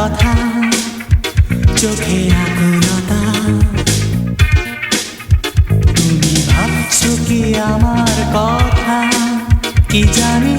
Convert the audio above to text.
কথা চোখে আকুলতা। তুমি ভাবছ কি আমার কথা? কি জানি